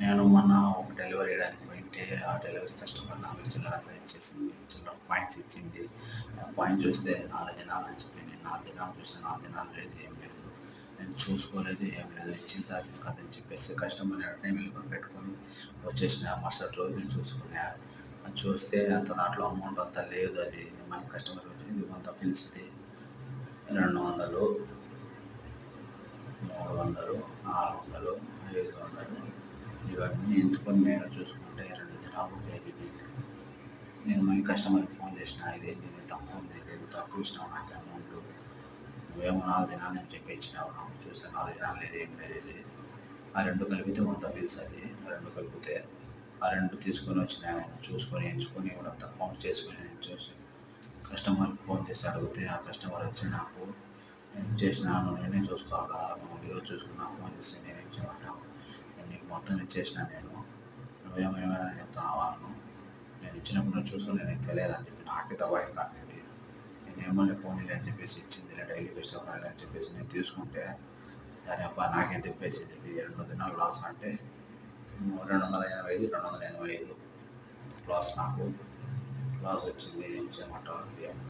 నేను మొన్న ఒక డెలివరీ చేయడానికి పోయింటే ఆ డెలివరీ కస్టమర్ నాకు చిల్లర అంతా ఇచ్చేసింది. చిల్లర పాయింట్స్ ఇచ్చింది. పాయింట్ చూస్తే నాలుగు దినాలు అని చెప్పింది. నాలుగు దినాలు చూస్తే నాలుగు దినాలు లేదు ఏం లేదు. నేను చూసుకోలేదు ఏం లేదు. ఇచ్చింది అది కదని చెప్పేసి కస్టమర్ వెంటనే వెళ్ళి పెట్టుకొని వచ్చేసిన మరుసటి రోజు నేను చూసుకున్నా. చూస్తే అంత దాంట్లో అమౌంట్ అంతా లేదు అది. మన కస్టమర్ ఇది కొంత పిలిచింది రెండు వందలు మూడు వందలు నాలుగు వందలు ఐదు వందలు ఇవన్నీ ఎంచుకొని నేను చూసుకుంటే రెండు దినాలు ఇది. నేను మళ్ళీ కస్టమర్కి ఫోన్ చేసిన ఇదేంటి ఇది తక్కువ ఉంది ఇది తక్కువ ఇచ్చినావు నాకు అమౌంట్ నువ్వేమో నాలుగు దినాలు నేను చెప్పి ఇచ్చినావు నాకు చూస్తే నాలుగు దినాలు లేదు ఏం లేదు ఇది. ఆ రెండు కలిపితే కొంత ఫీల్స్ అది ఆ రెండు కలిపితే ఆ రెండు తీసుకొని వచ్చిన చూసుకొని ఎంచుకొని కూడా కౌంట్ చేసుకొని చూసి కస్టమర్కి ఫోన్ చేసి అడిగితే ఆ కస్టమర్ వచ్చి నాకు నేను చేసినాను నేనే చూసుకోవాలి కదా నువ్వు ఈరోజు చూసుకున్నా ఫోన్ చేస్తే నేనేం చేయమంటాను నేను మొత్తం ఇచ్చేసిన నేను. నువ్వేమేమైనా చెప్తావాను నేను ఇచ్చినప్పుడు నువ్వు నేను నేను అని చెప్పి నాకే తవాయి రాలేదు. నేను ఏమని ఫోన్ అని చెప్పేసి ఇచ్చింది ఇలా డైలీ కస్టమర్ అని చెప్పేసి నేను తీసుకుంటే దాని అబ్బా నాకేం తెప్పేసింది ఇది? రెండు దినాలు లాస్ అంటే రెండు వందల ఎనభై ఐదు రెండు వందల ఎనభై ఐదు లాస్ నాకు. లాస్ వచ్చింది ఏం చేయమంటావు?